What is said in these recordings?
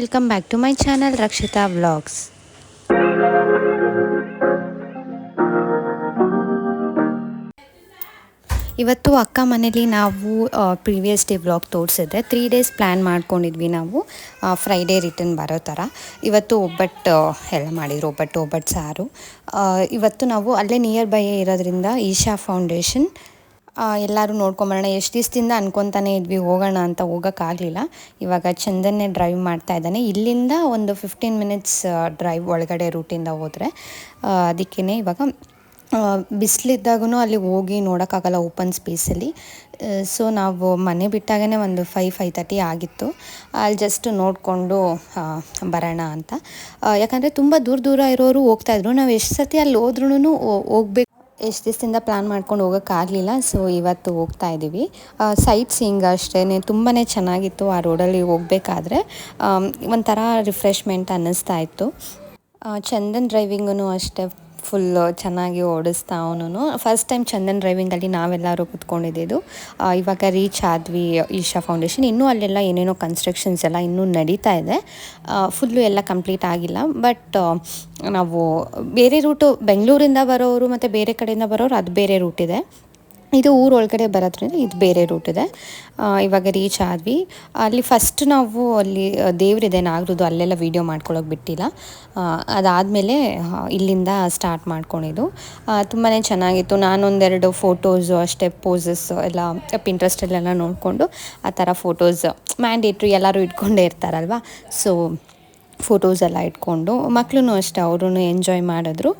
Welcome back to my channel Rakshitha vlogs ಇವತ್ತು ಅಕ್ಕ ಮನೇಲಿ ನಾವು ಪ್ರೀವಿಯಸ್ ಡೇ ವ್ಲಾಗ್ ತೋರಿಸಿದ್ದೆ. ತ್ರೀ ಡೇಸ್ ಪ್ಲ್ಯಾನ್ ಮಾಡ್ಕೊಂಡಿದ್ವಿ ನಾವು. ಫ್ರೈಡೇ ರಿಟರ್ನ್ ಬರೋ ಥರ ಇವತ್ತು ಒಬ್ಬಟ್ಟು ಎಲ್ಲ ಮಾಡಿದ್ರು. ಒಬ್ಬಟ್ಟು ಒಬ್ಬಟ್ಟು ಸಾರು. ಇವತ್ತು ನಾವು ಅಲ್ಲೇ ನಿಯರ್ ಬೈ ಇರೋದ್ರಿಂದ ಈಶಾ ಫೌಂಡೇಶನ್ ಎಲ್ಲರೂ ನೋಡ್ಕೊಂಬರೋಣ. ಎಷ್ಟು ದಿವಸದಿಂದ ಅನ್ಕೊತಾನೆ ಇದ್ವಿ, ಹೋಗೋಣ ಅಂತ ಹೋಗೋಕ್ಕಾಗಲಿಲ್ಲ. ಇವಾಗ ಚಂದನ್ನೇ ಡ್ರೈವ್ ಮಾಡ್ತಾ ಇದ್ದಾನೆ. ಇಲ್ಲಿಂದ ಒಂದು ಫಿಫ್ಟೀನ್ ಮಿನಿಟ್ಸ್ ಡ್ರೈವ್ ಒಳಗಡೆ ರೂಟಿಂದ ಹೋದರೆ ಅದಕ್ಕೇ ಇವಾಗ ಬಿಸಿಲಿದ್ದಾಗೂ ಅಲ್ಲಿ ಹೋಗಿ ನೋಡೋಕ್ಕಾಗಲ್ಲ ಓಪನ್ ಸ್ಪೇಸಲ್ಲಿ ಸೊ ನಾವು ಮನೆ ಬಿಟ್ಟಾಗೇ ಒಂದು ಫೈವ್ ಫೈವ್ ತರ್ಟಿ ಆಗಿತ್ತು. ಅಲ್ಲಿ ಜಸ್ಟ್ ನೋಡಿಕೊಂಡು ಬರೋಣ ಅಂತ. ಯಾಕಂದರೆ ತುಂಬ ದೂರ ದೂರ ಇರೋರು ಹೋಗ್ತಾಯಿದ್ರು ನಾವು ಎಷ್ಟು ಸತಿ ಅಲ್ಲಿ ಹೋದ್ರೂ ಹೋಗ್ಬೇಕು. ಎಷ್ಟು ದಿವಸದಿಂದ ಪ್ಲ್ಯಾನ್ ಮಾಡ್ಕೊಂಡು ಹೋಗೋಕ್ಕಾಗಲಿಲ್ಲ ಸೊ ಇವತ್ತು ಹೋಗ್ತಾ ಇದ್ದೀವಿ ಸೈಟ್ ಸೀಯಿಂಗ್ ಅಷ್ಟೇ ತುಂಬಾ ಚೆನ್ನಾಗಿತ್ತು ಆ ರೋಡಲ್ಲಿ ಹೋಗಬೇಕಾದ್ರೆ. ಒಂಥರ ರಿಫ್ರೆಶ್ಮೆಂಟ್ ಅನ್ನಿಸ್ತಾ ಇತ್ತು. ಚಂದನ್ ಡ್ರೈವಿಂಗೂ ಅಷ್ಟೇ ಫುಲ್ ಚೆನ್ನಾಗಿ ಓಡಿಸ್ತಾ ಅವನು ಫಸ್ಟ್ ಟೈಮ್ ಚಂದನ್ ಡ್ರೈವಿಂಗಲ್ಲಿ ನಾವೆಲ್ಲರೂ ಕುತ್ಕೊಂಡಿದ್ದು ಇವಾಗ ರೀಚ್ ಆದ್ವಿ, ಈಶಾ ಫೌಂಡೇಶನ್ ಇನ್ನೂ ಅಲ್ಲೆಲ್ಲ ಏನೇನೋ ಕನ್ಸ್ಟ್ರಕ್ಷನ್ಸ್ ಎಲ್ಲ ಇನ್ನೂ ನಡೀತಾ ಇದೆ. ಫುಲ್ಲು ಎಲ್ಲ ಕಂಪ್ಲೀಟ್ ಆಗಿಲ್ಲ. ಬಟ್ ನಾವು ಬೇರೆ ರೂಟು ಬೆಂಗಳೂರಿಂದ ಬರೋರು ಮತ್ತು ಬೇರೆ ಕಡೆಯಿಂದ ಬರೋರು ಅದು ಬೇರೆ ರೂಟ್ ಇದೆ. ಇದು ಊರ ಒಳಗಡೆ ಬರೋದ್ರಿಂದ ಇದು ಬೇರೆ ರೂಟ್ ಇದೆ. ಇವಾಗ ರೀಚ್ ಆದ್ವಿ. ಅಲ್ಲಿ ಫಸ್ಟ್ ನಾವು ಅಲ್ಲಿ ದೇವರಿದೆ ದೇವ್ರಿದೆ ನಾಗರದು, ಅಲ್ಲೆಲ್ಲ ವೀಡಿಯೋ ಮಾಡ್ಕೊಳ್ಳೋಕೆ ಬಿಟ್ಟಿಲ್ಲ. ಅದಾದಮೇಲೆ ಇಲ್ಲಿಂದ ಸ್ಟಾರ್ಟ್ ಮಾಡ್ಕೊಂಡಿದ್ದು ತುಂಬಾ ಚೆನ್ನಾಗಿತ್ತು. ನಾನೊಂದೆರಡು ಫೋಟೋಸು ಅಷ್ಟೇ ಪೋಸಸ್ ಎಲ್ಲ ಪಿಂಟ್ರೆಸ್ಟಲ್ಲೆಲ್ಲ ನೋಡಿಕೊಂಡು ಆ ಥರ ಫೋಟೋಸ್ ಮ್ಯಾಂಡೇಟ್ರಿ ಎಲ್ಲರೂ ಇಟ್ಕೊಂಡೇ ಇರ್ತಾರಲ್ವ? ಸೊ ಫೋಟೋಸ್ ಎಲ್ಲ ಇಟ್ಕೊಂಡು ಮಕ್ಕಳೂ ಅಷ್ಟೇ ಅವರು ಎಂಜಾಯ್ ಮಾಡಿದ್ರು.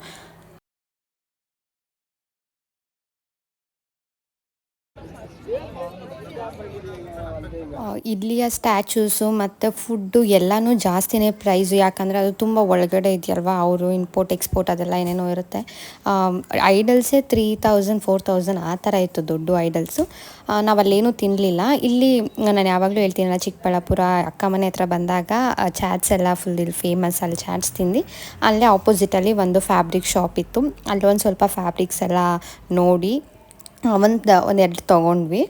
ಇಲ್ಲಿಯ ಸ್ಟ್ಯಾಚ್ಯೂಸು ಮತ್ತು ಫುಡ್ಡು ಎಲ್ಲನೂ ಜಾಸ್ತಿನೇ ಪ್ರೈಸು ಯಾಕಂದರೆ ಅದು ತುಂಬ ಒಳಗಡೆ ಇದೆಯಲ್ವಾ, ಅವರು ಇಂಪೋರ್ಟ್ ಎಕ್ಸ್ಪೋರ್ಟ್ ಅದೆಲ್ಲ ಏನೇನೋ ಇರುತ್ತೆ. ಐಡಲ್ಸೇ ತ್ರೀ ತೌಸಂಡ್ ಫೋರ್ ತೌಸಂಡ್ ಆ ಥರ ಇತ್ತು ದೊಡ್ಡ ಐಡಲ್ಸು ನಾವು ಅಲ್ಲೇನೂ ತಿನ್ನಲಿಲ್ಲ ಇಲ್ಲಿ ನಾನು ಯಾವಾಗಲೂ ಹೇಳ್ತೀನಲ್ಲ, ಚಿಕ್ಕಬಳ್ಳಾಪುರ ಅಕ್ಕ ಮನೆ ಹತ್ರ ಬಂದಾಗ ಚಾಟ್ಸ್ ಎಲ್ಲ ಫುಲ್ ಇಲ್ಲಿ ಫೇಮಸ್ ಅಲ್ಲಿ ಚಾಟ್ಸ್ ತಿಂದು, ಅಲ್ಲೇ ಆಪೋಸಿಟಲ್ಲಿ ಒಂದು ಫ್ಯಾಬ್ರಿಕ್ ಶಾಪ್ ಇತ್ತು. ಅಲ್ಲಿ ಒಂದು ಸ್ವಲ್ಪ ಫ್ಯಾಬ್ರಿಕ್ಸ್ ಎಲ್ಲ ನೋಡಿ ಒಂದು, ಒಂದೆರಡು ತೊಗೊಂಡ್ವಿ.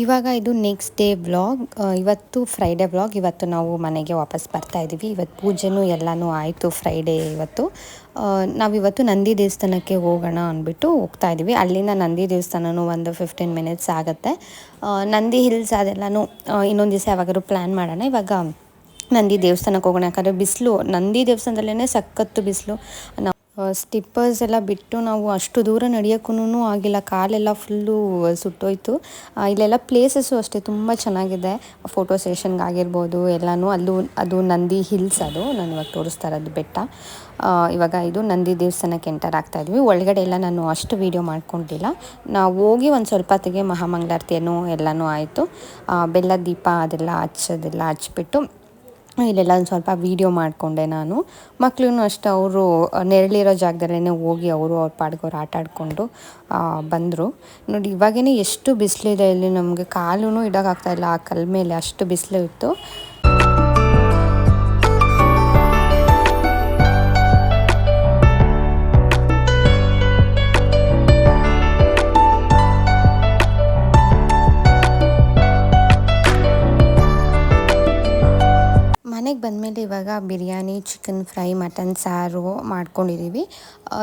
ಇವಾಗ ಇದು ನೆಕ್ಸ್ಟ್ ಡೇ ವ್ಲಾಗ್ ಇವತ್ತು ಫ್ರೈಡೇ ವ್ಲಾಗ್ ಇವತ್ತು ನಾವು ಮನೆಗೆ ವಾಪಸ್ ಬರ್ತಾ ಇದ್ದೀವಿ ಇವತ್ತು ಪೂಜೆನೂ ಎಲ್ಲನೂ ಆಯಿತು ಫ್ರೈಡೇ ಇವತ್ತು. ನಾವಿವತ್ತು ನಂದಿ ದೇವಸ್ಥಾನಕ್ಕೆ ಹೋಗೋಣ ಅಂದ್ಬಿಟ್ಟು ಹೋಗ್ತಾ ಇದ್ದೀವಿ ಅಲ್ಲಿಂದ ನಂದಿ ದೇವಸ್ಥಾನವೂ ಒಂದು ಫಿಫ್ಟೀನ್ ಮಿನಿಟ್ಸ್ ಆಗುತ್ತೆ. ನಂದಿ ಹಿಲ್ಸ್ ಅದೆಲ್ಲನೂ ಇನ್ನೊಂದು ದಿವಸ ಯಾವಾಗಾದ್ರು ಪ್ಲ್ಯಾನ್ ಮಾಡೋಣ. ಇವಾಗ ನಂದಿ ದೇವಸ್ಥಾನಕ್ಕೆ ಹೋಗೋಣ ಯಾಕಂದರೆ ಬಿಸಿಲು, ನಂದಿ ದೇವಸ್ಥಾನದಲ್ಲೇ ಸಖತ್ತು ಬಿಸಿಲು. ನಾವು ಸ್ಟಿಪ್ಪರ್ಸ್ ಎಲ್ಲ ಬಿಟ್ಟು ನಾವು ಅಷ್ಟು ದೂರ ನಡೆಯೋಕ್ಕೂ ಆಗಿಲ್ಲ. ಕಾಲೆಲ್ಲ ಫುಲ್ಲು ಸುಟ್ಟೋಯ್ತು. ಇಲ್ಲೆಲ್ಲ ಪ್ಲೇಸಸ್ಸು ಅಷ್ಟೇ ತುಂಬ ಚೆನ್ನಾಗಿದೆ. ಫೋಟೋ ಸೆಷನ್ಗೆ ಆಗಿರ್ಬೋದು ಎಲ್ಲನೂ ಅಲ್ಲೂ, ಅದು ನಂದಿ ಹಿಲ್ಸ್ ಅದು. ನಾನು ಇವಾಗ ತೋರಿಸ್ತಾ ಇರೋದು ಬೆಟ್ಟ. ಇವಾಗ ಇದು ನಂದಿ ದೇವಸ್ಥಾನಕ್ಕೆ ಎಂಟರ್ ಆಗ್ತಾ ಇದ್ವಿ. ಒಳಗಡೆ ಎಲ್ಲ ನಾನು ಅಷ್ಟು ವೀಡಿಯೋ ಮಾಡ್ಕೊಂಡಿಲ್ಲ. ನಾವು ಹೋಗಿ ಒಂದು ಸ್ವಲ್ಪ ಹೊತ್ತಿಗೆ ಮಹಾಮಂಗಳಾರತಿಯನ್ನು ಎಲ್ಲನೂ ಆಯಿತು. ಬೆಲ್ಲ ದೀಪ ಅದೆಲ್ಲ ಹಚ್ಚೋದೆಲ್ಲ ಹಚ್ಬಿಟ್ಟು ಇಲ್ಲೆಲ್ಲ ಒಂದು ಸ್ವಲ್ಪ ವೀಡಿಯೋ ಮಾಡಿಕೊಂಡೆ ನಾನು. ಮಕ್ಕಳೂ ಅಷ್ಟೇ, ಅವರು ನೆರಳಿರೋ ಜಾಗದಲ್ಲೇ ಹೋಗಿ ಅವರು ಅವ್ರ ಪಾಡ್ಗೆ ಅವ್ರು ಆಟ ಆಡಿಕೊಂಡು ಬಂದರು. ನೋಡಿ ಇವಾಗೇ ಎಷ್ಟು ಬಿಸಿಲಿದೆ ಇಲ್ಲಿ ನಮಗೆ. ಕಾಲೂ ಇಡೋಕ್ಕಾಗ್ತಾಯಿಲ್ಲ ಆ ಕಲ್ ಮೇಲೆ ಅಷ್ಟು ಬಿಸಿಲು ಇತ್ತು. ಬಿರಿಯಾನಿ ಚಿಕನ್ ಫ್ರೈ ಮಟನ್ ಸಾರು ಮಾಡ್ಕೊಂಡಿದ್ದೀವಿ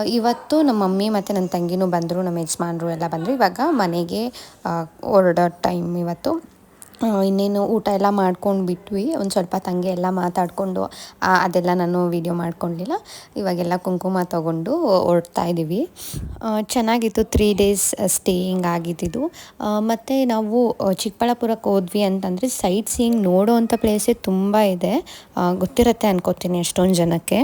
ಇವತ್ತು ನಮ್ಮ ಮಮ್ಮಿ ಮತ್ತು ನನ್ನ ತಂಗಿನೂ ಬಂದರು, ನಮ್ಮ ಯಜಮಾನ್ರು ಎಲ್ಲ ಬಂದರು. ಇವಾಗ ಮನೆಗೆ ಹೊರಡೋ ಟೈಮ್ ಇವತ್ತು. ಇನ್ನೇನು ಊಟ ಎಲ್ಲ ಮಾಡ್ಕೊಂಡು ಬಿಟ್ವಿ ಒಂದು ಸ್ವಲ್ಪ ತಂಗಿ ಎಲ್ಲ ಮಾತಾಡಿಕೊಂಡು ಅದೆಲ್ಲ ನಾನು ವೀಡಿಯೋ ಮಾಡ್ಕೊಂಡಿಲ್ಲ. ಇವಾಗೆಲ್ಲ ಕುಂಕುಮ ತೊಗೊಂಡು ಹೊರಡ್ತಾ ಇದ್ದೀವಿ ಚೆನ್ನಾಗಿತ್ತು ತ್ರೀ ಡೇಸ್ ಸ್ಟೇಯಿಂಗ್ ಆಗಿದ್ದಿದ್ದು ಮತ್ತು ನಾವು ಚಿಕ್ಕಬಳ್ಳಾಪುರಕ್ಕೆ ಹೋದ್ವಿ ಅಂತಂದರೆ ಸೈಟ್ ಸೀಯಿಂಗ್ ನೋಡೋ ಅಂಥ ಪ್ಲೇಸೇ ತುಂಬ ಇದೆ. ಗೊತ್ತಿರತ್ತೆ ಅನ್ಕೋತೀನಿ ಎಷ್ಟೊಂದು ಜನಕ್ಕೆ.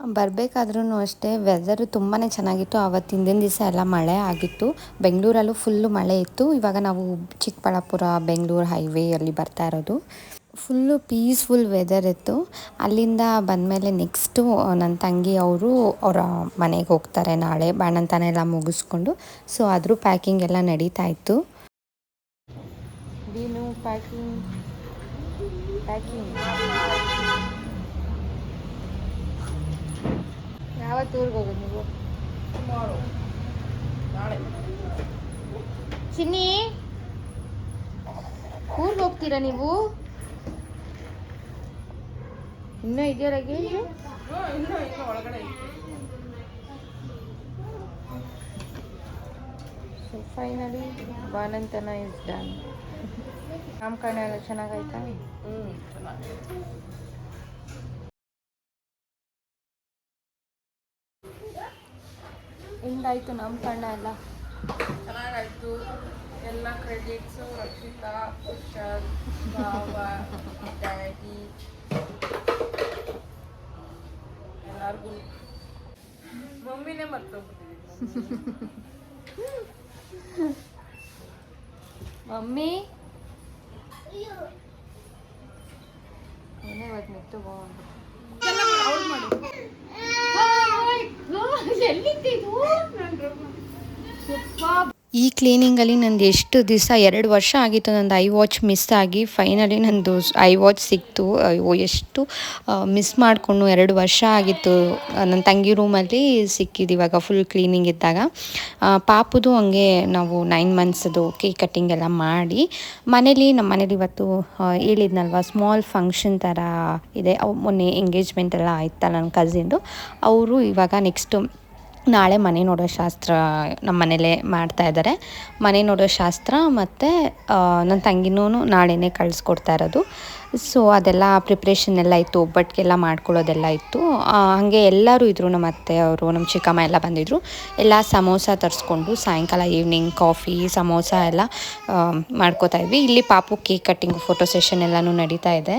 ಬರಬೇಕಾದ್ರೂ ಅಷ್ಟೇ ವೆದರ್ ತುಂಬಾ ಚೆನ್ನಾಗಿತ್ತು. ಆವತ್ತು ಹಿಂದಿನ ದಿವಸ ಎಲ್ಲ ಮಳೆ ಆಗಿತ್ತು. ಬೆಂಗಳೂರಲ್ಲೂ ಫುಲ್ಲು ಮಳೆ ಇತ್ತು. ಇವಾಗ ನಾವು ಚಿಕ್ಕಬಳ್ಳಾಪುರ, ಬೆಂಗಳೂರು ಹೈವೇಯಲ್ಲಿ ಬರ್ತಾ ಇರೋದು. ಫುಲ್ಲು ಪೀಸ್ಫುಲ್ ವೆದರ್ ಇತ್ತು. ಅಲ್ಲಿಂದ ಬಂದಮೇಲೆ ನೆಕ್ಸ್ಟು ನನ್ನ ತಂಗಿ ಅವರು ಅವರ ಮನೆಗೆ ಹೋಗ್ತಾರೆ ನಾಳೆ. ಬಾಣಂತನ ಎಲ್ಲ ಮುಗಿಸ್ಕೊಂಡು. ಸೊ ಅದ್ರ ಪ್ಯಾಕಿಂಗ್ ಎಲ್ಲ ನಡೀತಾ ಇತ್ತು. ಪ್ಯಾಕಿಂಗ್ ಪ್ಯಾಕಿಂಗ್ ಯಾವತ್ತು ಊರಿಗೆ ಹೋಗೋದು ನೀವು? ಚಿನ್ನಿ ಊರಿಗೆ ಹೋಗ್ತೀರಾ ನೀವು? ಇನ್ನೂ ಇದೆಯಾ ಲಗೇಜ್ ಸೊ ಫೈನಲಿ ಬಾನಂತನ ಇಸ್ ಡನ್ ನಾಮಕರಣ ಎಲ್ಲ ಚೆನ್ನಾಗಾಯ್ತಾ? ಹೆಂಗಾಯ್ತು ನಾಮಕರಣ ಎಲ್ಲ? ಚೆನ್ನಾಗಾಯ್ತು. ಎಲ್ಲ ಕ್ರೆಡಿಟ್ಸು ರಕ್ಷಿತಾ ಕುಶಲ್ ಡ್ಯಾಡಿ ಎಲ್ಲರಿಗೂ. ಮಮ್ಮಿನೇ ಮರ್ತೋಗ್ಬಿಟ್ಟಿದ್ದೀನಿ ಮಮ್ಮಿ ಏನೇ ಇವತ್ತು ಮೆತ್ತು ಈ ಕ್ಲೀನಿಂಗಲ್ಲಿ ನಂದು ಎಷ್ಟು ದಿವಸ, ಎರಡು ವರ್ಷ ಆಗಿತ್ತು ನಂದು ಐ ವಾಚ್ ಮಿಸ್ ಆಗಿ ಫೈನಲಿ ನಂದು ಐ ವಾಚ್ ಸಿಕ್ತು. ಅಯ್ಯೋ, ಎಷ್ಟು ಮಿಸ್ ಮಾಡಿಕೊಂಡು ಎರಡು ವರ್ಷ ಆಗಿತ್ತು. ನನ್ನ ತಂಗಿ ರೂಮಲ್ಲಿ ಸಿಕ್ಕಿದ್ದು ಇವಾಗ ಫುಲ್ ಕ್ಲೀನಿಂಗ್ ಇದ್ದಾಗ. ಪಾಪದು ಹಂಗೆ ನಾವು ನೈನ್ ಮಂತ್ಸದು ಕೇಕ್ ಕಟ್ಟಿಂಗ್ ಎಲ್ಲ ಮಾಡಿ, ಮನೇಲಿ ನಮ್ಮ ಮನೇಲಿ ಇವತ್ತು ಹೇಳಿದ್ನಲ್ವ ಸ್ಮಾಲ್ ಫಂಕ್ಷನ್ ಥರ ಇದೆ. ಮೊನ್ನೆ ಎಂಗೇಜ್ಮೆಂಟ್ ಎಲ್ಲ ಆಯ್ತಲ್ಲ ನನ್ನ ಕಸಿನ್ದು ಅವರು ಇವಾಗ ನೆಕ್ಸ್ಟು ನಾಳೆ ಮನೆ ನೋಡೋ ಶಾಸ್ತ್ರ ನಮ್ಮ ಮನೇಲೇ ಮಾಡ್ತಾ ಇದ್ದಾರೆ. ಮನೆ ನೋಡೋ ಶಾಸ್ತ್ರ ಮತ್ತು ನನ್ನ ತಂಗಿನೂ ನಾಳೆನೇ ಕಳಿಸ್ಕೊಡ್ತಾ ಇರೋದು. ಸೊ ಅದೆಲ್ಲ ಪ್ರಿಪ್ರೇಷನ್ ಎಲ್ಲ ಇತ್ತು ಒಬ್ಬಟ್ಟಿಗೆಲ್ಲ ಮಾಡ್ಕೊಳ್ಳೋದೆಲ್ಲ ಇತ್ತು. ಹಾಗೆ ಎಲ್ಲರೂ ಇದ್ದರು ನಮ್ಮ ಅತ್ತೆ ಅವರು, ನಮ್ಮ ಚಿಕ್ಕಮ್ಮ ಎಲ್ಲ ಬಂದಿದ್ದರು ಎಲ್ಲ ಸಮೋಸ ತರಿಸ್ಕೊಂಡು ಸಾಯಂಕಾಲ ಈವ್ನಿಂಗ್ ಕಾಫಿ ಸಮೋಸ ಎಲ್ಲ ಮಾಡ್ಕೋತಾ ಇದ್ವಿ. ಇಲ್ಲಿ ಪಾಪು ಕೇಕ್ ಕಟ್ಟಿಂಗ್ ಫೋಟೋ ಸೆಷನ್ ಎಲ್ಲನೂ ನಡೀತಾ ಇದೆ.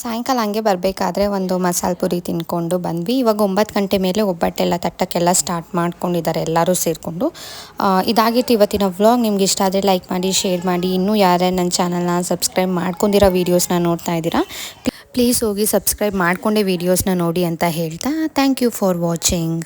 ಸಾಯಂಕಾಲ ಹಂಗೆ ಬರಬೇಕಾದ್ರೆ ಒಂದು ಮಸಾಲೆ ಪುರಿ ತಿನ್ಕೊಂಡು ಬಂದ್ವಿ. ಇವಾಗ ಒಂಬತ್ತು ಗಂಟೆ ಮೇಲೆ ಒಬ್ಬಟ್ಟೆಲ್ಲ, ತಟ್ಟಕ್ಕೆಲ್ಲ ಸ್ಟಾರ್ಟ್ ಮಾಡ್ಕೊಂಡಿದ್ದಾರೆ ಎಲ್ಲರೂ ಸೇರಿಕೊಂಡು. ಇದಾಗಿತ್ತು ಇವತ್ತಿನ ವ್ಲಾಗ್ ನಿಮ್ಗೆ ಇಷ್ಟ ಆದರೆ ಲೈಕ್ ಮಾಡಿ ಶೇರ್ ಮಾಡಿ. ಇನ್ನೂ ಯಾರ್ಯಾರು ನನ್ನ ಚಾನಲ್ನ ಸಬ್ಸ್ಕ್ರೈಬ್ ಮಾಡ್ಕೊಂಡಿರೋ ವೀಡಿಯೋಸ್ನ ನೋಡ್ತಾ ಇದ್ದೀರಾ ಪ್ಲೀಸ್ ಹೋಗಿ ಸಬ್ಸ್ಕ್ರೈಬ್ ಮಾಡಿಕೊಂಡೇ ವೀಡಿಯೋಸ್ನ ನೋಡಿ ಅಂತ ಹೇಳ್ತಾ. Thank you for watching